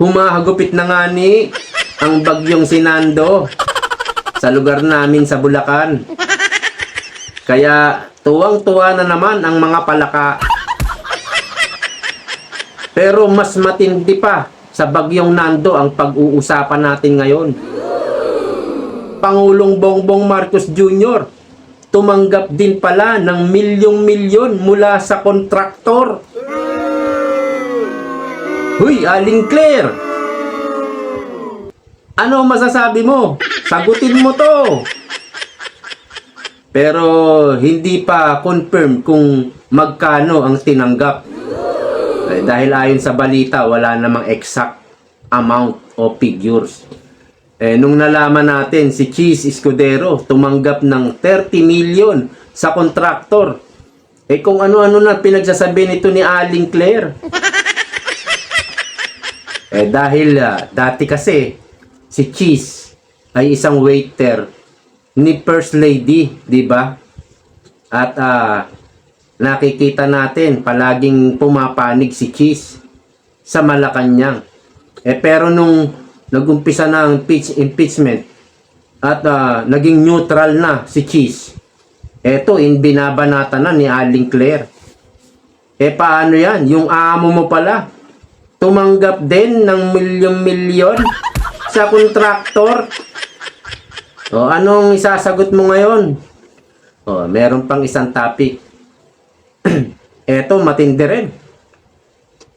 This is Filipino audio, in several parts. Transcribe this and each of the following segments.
humahagupit na nga ni ang bagyong sinando sa lugar namin sa Bulacan. Kaya tuwang-tuwa na naman ang mga palaka. Pero mas matindi pa sa bagyong nando ang pag-uusapan natin ngayon. Pangulong Bongbong Marcos Jr. tumanggap din pala ng milyong-milyon mula sa kontraktor. Huy, Aling Claire! Ano masasabi mo? Sagutin mo to! Pero hindi pa confirm kung magkano ang tinanggap. Eh, dahil ayon sa balita, wala namang exact amount o figures. Eh, nung nalaman natin si Cheese Escudero tumanggap ng 30 million sa kontraktor. Eh kung ano-ano na pinagsasabi nito ni Aling Claire. Eh dahil ah, dati kasi si Cheese ay isang waiter ni First Lady, di ba? At ah, nakikita natin palaging pumapanig si Cheese sa Malacanang. Eh pero nung nagumpisa na ang impeach- impeachment at ah, naging neutral na si Cheese, eto in binabanata na ni Aling Claire. Eh paano yan? Yung amo mo pala, tumanggap din ng milyon-milyon sa kontraktor. O anong isasagot mo ngayon? O meron pang isang topic. Eto matindi rin.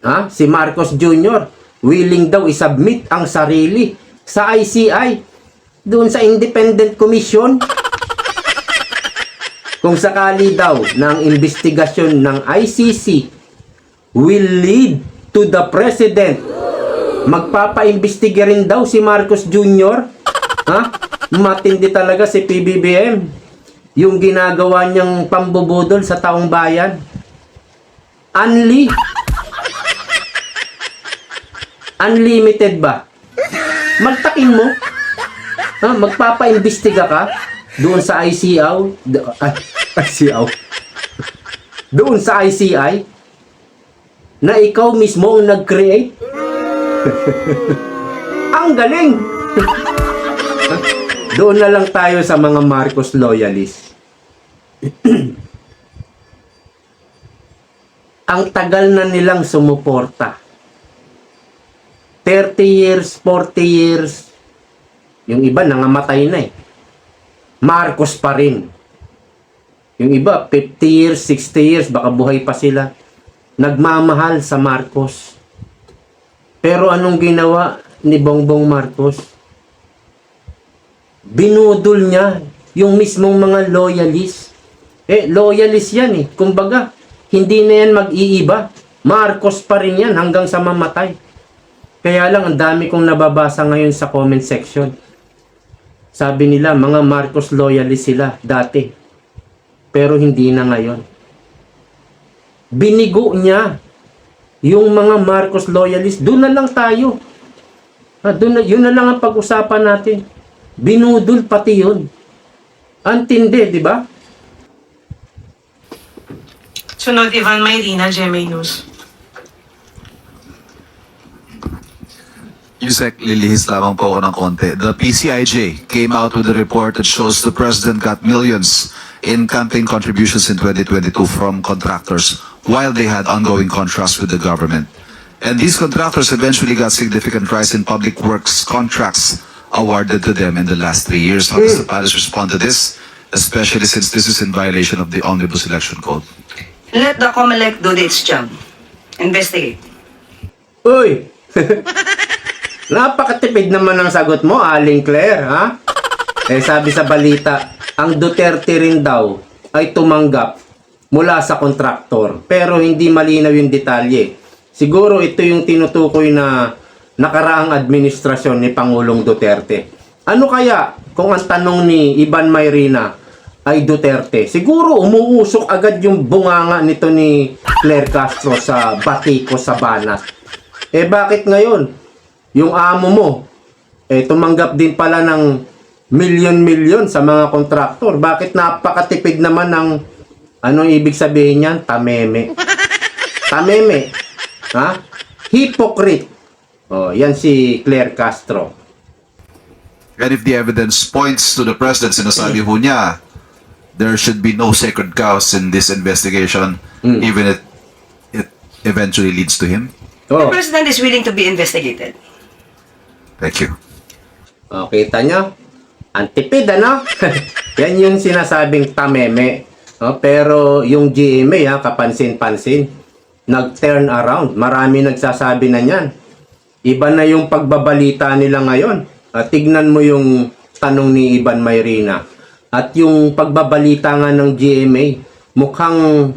Ha? Si Marcos Jr. willing daw isubmit ang sarili sa ICI doon sa Independent Commission. Kung sakali daw ng investigasyon ng ICC will lead to the President magpapaimbestiga rin daw si Marcos Jr. Ha? Matindi talaga si PBBM. Yung ginagawa niyang pambubudol sa taong bayan. Unli. Unlimited ba? Magtakin mo. Ha? Magpapaimbestiga ka doon sa ICO. Do- ay, ICO. Doon sa ICI na ikaw mismo ang nag-create ang galing! Doon na lang tayo sa mga Marcos loyalists. Ang tagal na nilang sumuporta. 30 years, 40 years. Yung iba nangamatay na eh. Marcos pa rin. Yung iba 50 years, 60 years, baka buhay pa sila. Nagmamahal sa Marcos. Pero anong ginawa ni Bongbong Marcos? Binudol niya yung mismong mga loyalist. Eh, loyalist yan eh. Kumbaga, hindi na yan mag-iiba. Marcos pa rin yan hanggang sa mamatay. Kaya lang, ang dami kong nababasa ngayon sa comment section. Sabi nila, mga Marcos loyalist sila dati. Pero hindi na ngayon. Binigo niya yung mga Marcos loyalist, doon na lang tayo. Ha, doon na, yun na lang ang pag-usapan natin. Binudol pati yun. Antindi, di ba? Sunod, Ivan Mayrina, GMA News. Yusek, lilihis lamang po ako ng konti. The PCIJ came out with a report that shows the president got millions in campaign contributions in 2022 from contractors while they had ongoing contracts with the government. And these contractors eventually got significant rise in public works contracts awarded to them in the last three years. How does the palace respond to this? Especially since this is in violation of the Omnibus Election Code. Let the COMELEC do its job. Investigate. Uy! Napakatipid naman ang sagot mo, Aling Claire, ha? Eh, sabi sa balita, ang Duterte rin daw ay tumanggap mula sa kontraktor. Pero hindi malinaw yung detalye. Siguro ito yung tinutukoy na nakaraang administrasyon ni Pangulong Duterte. Ano kaya kung ang tanong ni Iban Mayrina ay Duterte? Siguro umuusok agad yung bunganga nito ni Claire Castro sa Batico sa Banat. Eh bakit ngayon? Yung amo mo, eh tumanggap din pala ng milyon-milyon sa mga kontraktor. Bakit napakatipid naman ng ano ibig sabihin niyan? Tameme. Tameme. Ha? Hypocrite. Oh, yan si Claire Castro. And if the evidence points to the president, sinasabi ho niya, there should be no sacred cows in this investigation, even if it eventually leads to him. The Oh, president is willing to be investigated. Thank you. oh kita nyo? Antipid, ano? yan yung sinasabing tameme. Oh, pero yung GMA, ha, kapansin-pansin, nag-turn around. Marami nagsasabi na yan. Iba na yung pagbabalita nila ngayon. At tignan mo yung tanong ni Iban Mayrina. At yung pagbabalita nga ng GMA, mukhang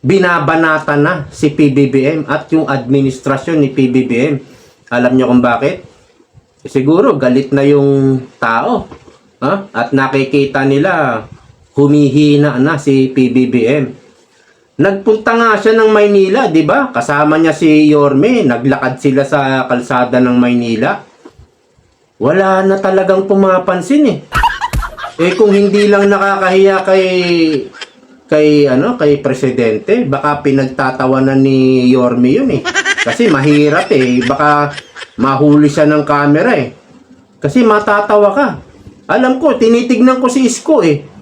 binabanata na si PBBM at yung administrasyon ni PBBM. Alam niyo kung bakit? Siguro galit na yung tao. Ha? At nakikita nila humihina na si PBBM. Nagpunta nga siya ng Maynila, 'di ba? Kasama niya si Yorme, naglakad sila sa kalsada ng Maynila. Wala na talagang pumapansin eh. Eh kung hindi lang nakakahiya kay kay ano kay presidente baka pinagtatawanan ni Yorme yun eh kasi mahirap eh baka mahuli siya ng camera eh kasi matatawa ka alam ko tinitignan ko si Isko eh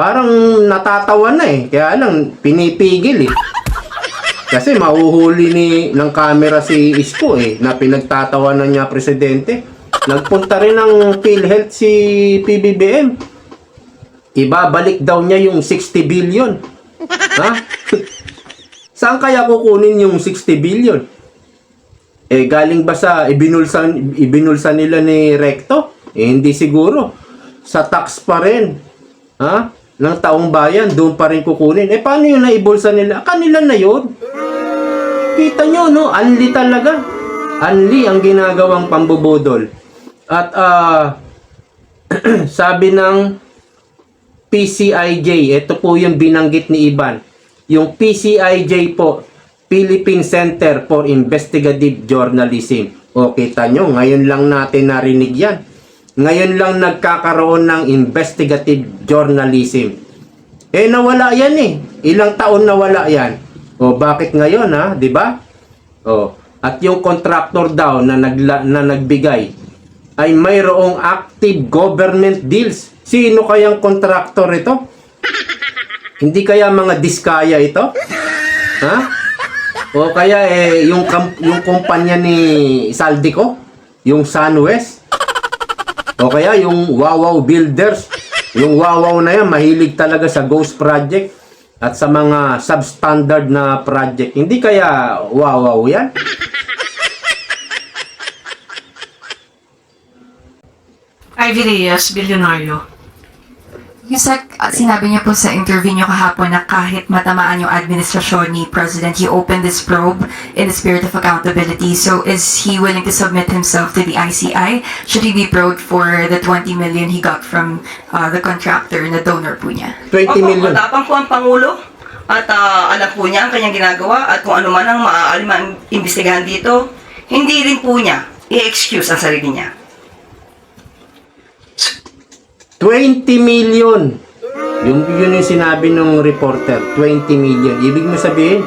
parang natatawa na eh kaya lang pinipigil eh kasi mahuhuli ni ng camera si Isko eh na pinagtatawanan niya presidente nagpunta rin ng PhilHealth si PBBM ibabalik daw niya yung 60 billion. Ha? Saan kaya kukunin yung 60 billion? Eh, galing ba sa ibinulsa, ibinulsa nila ni Recto? Eh, hindi siguro. Sa tax pa rin. Ha? Ng taong bayan, doon pa rin kukunin. Eh, paano yun naibulsa nila? Kanila na yun. Kita nyo, no? Anli talaga. Anli ang ginagawang pambubudol. At, ah, sabi ng PCIJ, ito po yung binanggit ni Iban. Yung PCIJ po, Philippine Center for Investigative Journalism. O kita nyo, ngayon lang natin narinig yan. Ngayon lang nagkakaroon ng investigative journalism. Eh nawala yan eh. Ilang taon nawala yan. O bakit ngayon ha, 'di ba? O at yung contractor daw na nagla, na nagbigay ay mayroong active government deals. Sino kayang contractor ito? Hindi kaya mga diskaya ito? Ha? O kaya eh yung kam- yung kumpanya ni Saldico, yung Sunwest? O kaya yung Wawaw Builders, yung Wawaw na yan mahilig talaga sa ghost project at sa mga substandard na project. Hindi kaya Wawaw yan? Ivy Reyes, bilyonaryo. Yusek, uh, sinabi niya po sa interview niyo kahapon na kahit matamaan yung administrasyon ni President, he opened this probe in the spirit of accountability. So is he willing to submit himself to the ICI? Should he be probed for the 20 million he got from uh, the contractor na donor po niya? 20 Opo, million. matapang po ang Pangulo at ah, alam po niya ang kanyang ginagawa at kung ano man ang maaari mang imbestigahan dito, hindi rin po niya i-excuse ang sarili niya. 20 million. Yung yun yung sinabi ng reporter, 20 million. Ibig mo sabihin,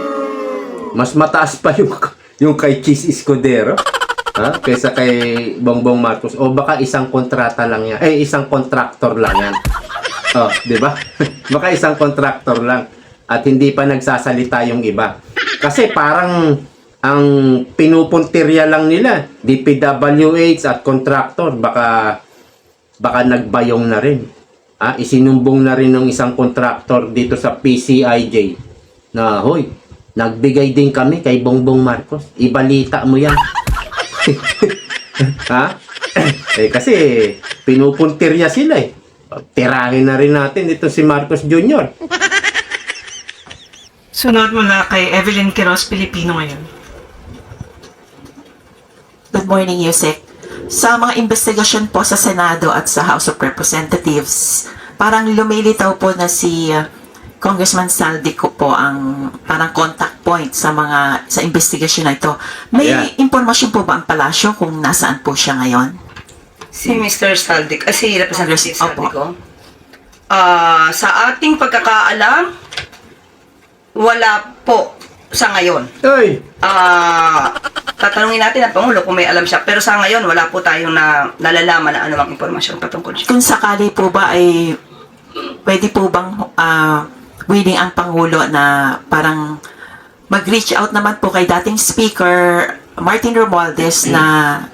mas mataas pa yung yung kay Cheese Escudero. Ha? Kaysa kay Bongbong Marcos. O baka isang kontrata lang yan. Eh, isang contractor lang yan. Oh, di ba? baka isang contractor lang. At hindi pa nagsasalita yung iba. Kasi parang ang pinupuntirya lang nila, DPWH at contractor, baka baka nagbayong na rin. Ah, isinumbong na rin ng isang contractor dito sa PCIJ na, hoy, nagbigay din kami kay Bongbong Marcos. Ibalita mo yan. ha? eh kasi pinupuntirya sila eh. Tirahin na rin natin ito si Marcos Jr. Sunod mula kay Evelyn Quiroz, Pilipino ngayon. Good morning, Yusek. Sa mga investigasyon po sa Senado at sa House of Representatives, parang lumilitaw po na si uh, Congressman Saldico po ang parang contact point sa mga sa investigasyon na ito. May Ayan. impormasyon po ba ang palasyo kung nasaan po siya ngayon? Si Mr. Saldic, ah, si Representative Opo. Saldico, ah, sa ating pagkakaalam, wala po sa ngayon, Oy! ah, tatanungin natin ang Pangulo kung may alam siya. Pero sa ngayon, wala po tayong na, nalalaman na anumang impormasyon patungkol siya. Kung sakali po ba ay pwede po bang ah, willing ang Pangulo na parang mag-reach out naman po kay dating Speaker Martin Romualdez na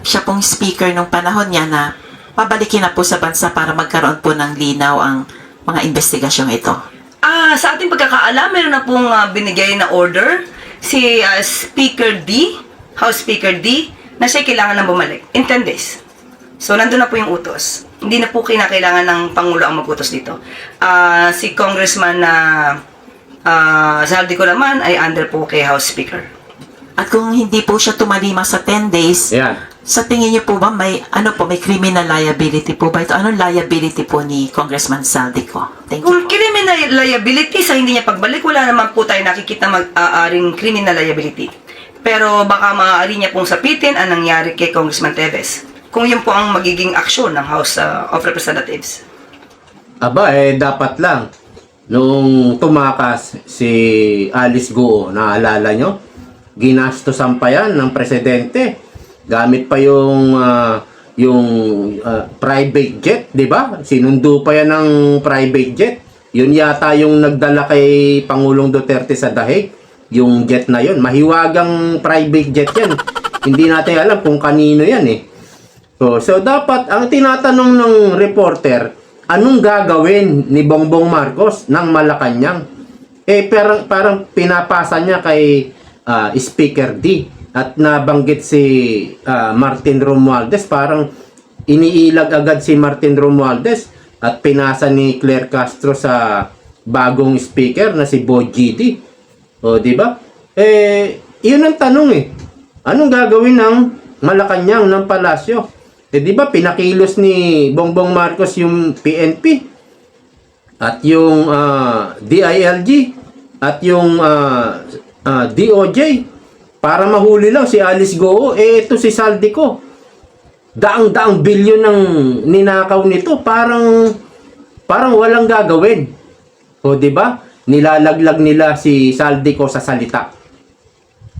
siya pong speaker nung panahon niya na pabalikin na po sa bansa para magkaroon po ng linaw ang mga investigasyong ito. Ah, sa ating pagkakaalam, meron na pong ah, binigay na order si ah, Speaker D, House Speaker D, na siya kailangan na bumalik in 10 days. So, nandun na po yung utos. Hindi na po kinakailangan ng Pangulo ang mag-utos dito. Ah, si Congressman na uh, Zaldico naman ay under po kay House Speaker. At kung hindi po siya tumalima sa 10 days, Ayan. Sa tingin niyo po ba may ano po may criminal liability po ba ito? Anong liability po ni Congressman Saldico? Thank you. Kung criminal liability sa hindi niya pagbalik, wala naman po tayo nakikita mag-aaring criminal liability. Pero baka maaari niya pong sapitin ang nangyari kay Congressman Teves. Kung yun po ang magiging aksyon ng House uh, of Representatives. Aba, eh, dapat lang. Nung tumakas si Alice Guo, naalala nyo? Ginastosan pa yan ng presidente. Gamit pa yung ah, yung ah, private jet, di ba? Sinundo pa yan ng private jet. Yun yata yung nagdala kay Pangulong Duterte sa dahig. Yung jet na yun. Mahiwagang private jet yan. Hindi natin alam kung kanino yan eh. So, so dapat ang tinatanong ng reporter, anong gagawin ni Bongbong Marcos ng Malacanang? Eh parang parang pinapasa niya kay ah, Speaker D at nabanggit si ah, Martin Romualdez parang iniilag agad si Martin Romualdez at pinasa ni Claire Castro sa bagong speaker na si Bo GD. O, di ba? Eh, yun ang tanong eh. Anong gagawin ng Malacanang ng palasyo? Eh, di ba pinakilos ni Bongbong Marcos yung PNP at yung ah, DILG at yung ah, ah, DOJ para mahuli lang si Alice Goo eh ito si Saldico daang-daang bilyon ng ninakaw nito parang parang walang gagawin. O di ba? Nilalaglag nila si Saldico sa salita.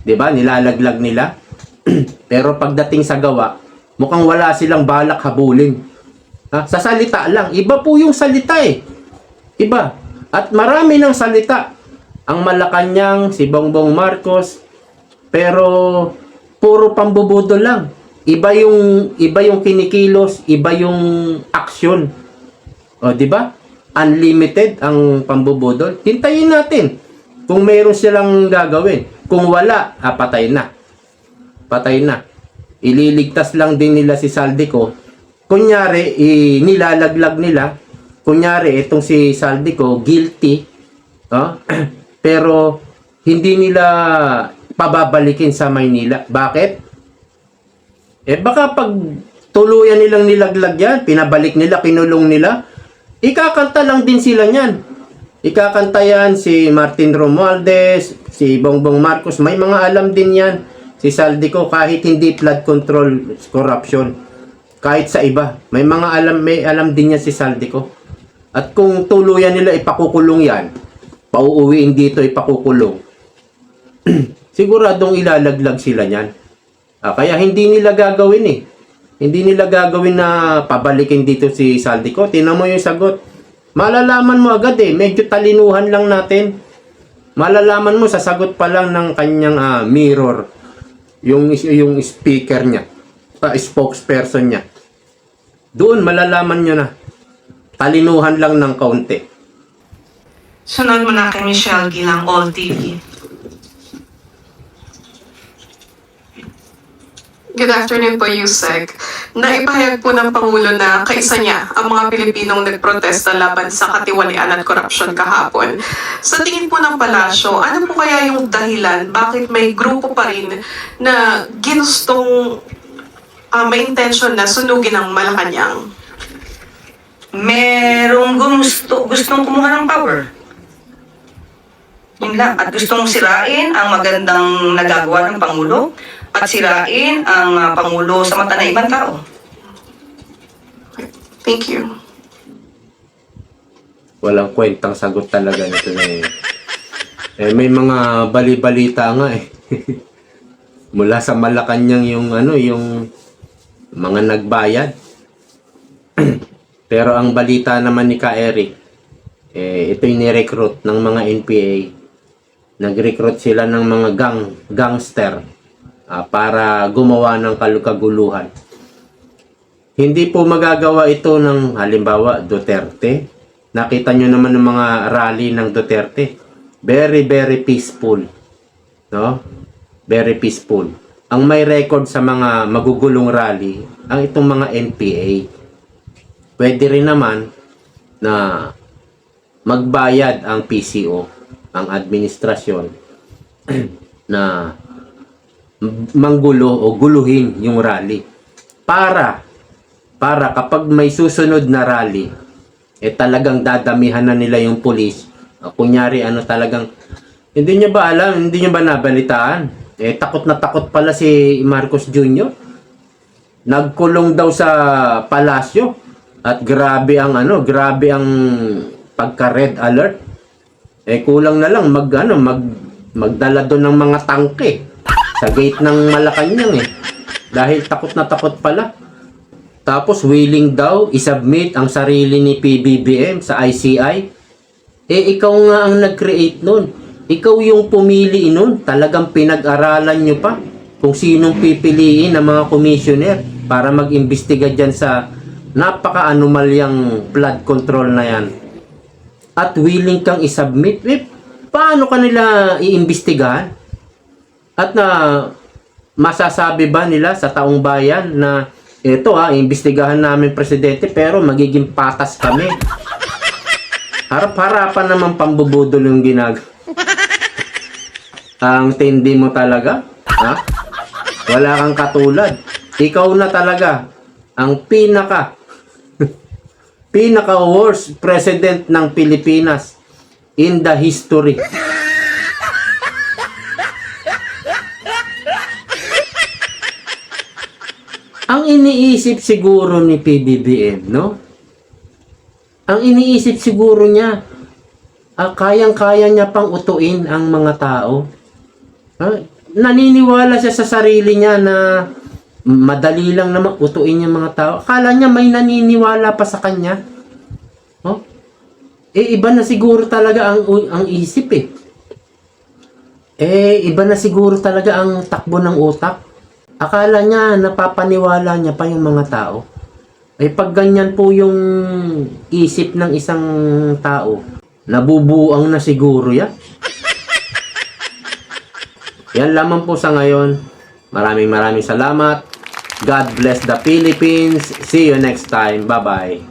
Di ba? Nilalaglag nila. Pero pagdating sa gawa mukhang wala silang balak habulin. Ha? sa salita lang. Iba po yung salita eh. Iba. At marami ng salita. Ang Malacanang, si Bongbong Marcos, pero puro pambubudo lang. Iba yung iba yung kinikilos, iba yung aksyon. O, di ba? Unlimited ang pambubudol. Hintayin natin kung mayroon silang gagawin. Kung wala, ah, patay na. Patay na. Ililigtas lang din nila si Saldico. Kunyari, nilalaglag nila. Kunyari, itong si Saldico, guilty. Oh? Pero hindi nila pababalikin sa Maynila. Bakit? Eh baka pag tuluyan nilang nilaglag yan, pinabalik nila, kinulong nila, ikakanta lang din sila niyan. Ikakanta yan si Martin Romualdez, si Bongbong Marcos, may mga alam din yan. Si Saldico kahit hindi flood control corruption. Kahit sa iba, may mga alam may alam din yan si Saldico. At kung tuluyan nila ipakukulong yan, pauuwiin dito ipakukulong. Siguradong ilalaglag sila niyan. Ah, kaya hindi nila gagawin eh. Hindi nila gagawin na pabalikin dito si Saldico. Tingnan mo yung sagot. Malalaman mo agad eh. Medyo talinuhan lang natin. Malalaman mo sa sagot pa lang ng kanyang ah, mirror. Yung, yung speaker niya. ah, spokesperson niya. Doon malalaman nyo na. Talinuhan lang ng kaunti. Sunod mo na kay Michelle Gilang, All TV. Good afternoon po, Yusek. Naipahayag po ng Pangulo na kaisa niya ang mga Pilipinong nagprotesta laban sa katiwalian at korupsyon kahapon. Sa tingin po ng palasyo, ano po kaya yung dahilan bakit may grupo pa rin na ginustong ah, may intention na sunugin ang Malacanang? Merong gusto, gustong kumuha ng power. Yun lang. At gustong sirain ang magandang nagagawa ng Pangulo at sirain ang ah, Pangulo sa mata ng ibang tao. Thank you. Walang kwentang sagot talaga nito na yun. Eh, may mga bali-balita nga eh. Mula sa Malacanang yung ano, yung mga nagbayad. Pero ang balita naman ni Ka Eric, eh, ito yung ni-recruit ng mga NPA. Nag-recruit sila ng mga gang, gangster ah, para gumawa ng kalukaguluhan. Hindi po magagawa ito ng halimbawa Duterte. Nakita nyo naman ng mga rally ng Duterte. Very, very peaceful. No? Very peaceful. Ang may record sa mga magugulong rally, ang itong mga NPA. Pwede rin naman na magbayad ang PCO, ang administrasyon, na manggulo o guluhin yung rally. Para, para kapag may susunod na rally, eh talagang dadamihan na nila yung pulis. Uh, kunyari, ano talagang, hindi niya ba alam, hindi niya ba nabalitaan? Eh, takot na takot pala si Marcos Jr. Nagkulong daw sa palasyo. At grabe ang ano, grabe ang pagka-red alert. Eh, kulang na lang mag, ano, mag, magdala doon ng mga tangke sa gate ng Malacanang eh. Dahil takot na takot pala. Tapos willing daw isubmit ang sarili ni PBBM sa ICI. Eh ikaw nga ang nag-create nun. Ikaw yung pumili nun. Talagang pinag-aralan nyo pa kung sinong pipiliin ng mga commissioner para mag-imbestiga dyan sa napaka-anomalyang flood control na yan. At willing kang isubmit. Eh, paano ka nila iimbestigahan? At na masasabi ba nila sa taong bayan na ito ha, imbestigahan namin presidente pero magiging patas kami. Harap-harapan naman pambubudol yung ginag. Ang tindi mo talaga, ha? Wala kang katulad. Ikaw na talaga ang pinaka pinaka worst president ng Pilipinas in the history. Ang iniisip siguro ni PBBM, no? Ang iniisip siguro niya, ah, kayang-kaya niya pang utuin ang mga tao. Ah, naniniwala siya sa sarili niya na madali lang naman utuin yung mga tao. Akala niya may naniniwala pa sa kanya. Oh? Eh, iba na siguro talaga ang, ang isip eh. Eh, iba na siguro talaga ang takbo ng utak. Akala niya, napapaniwala niya pa yung mga tao. Eh, pag ganyan po yung isip ng isang tao, nabubuang na siguro yan. Yan lamang po sa ngayon. Maraming maraming salamat. God bless the Philippines. See you next time. Bye-bye.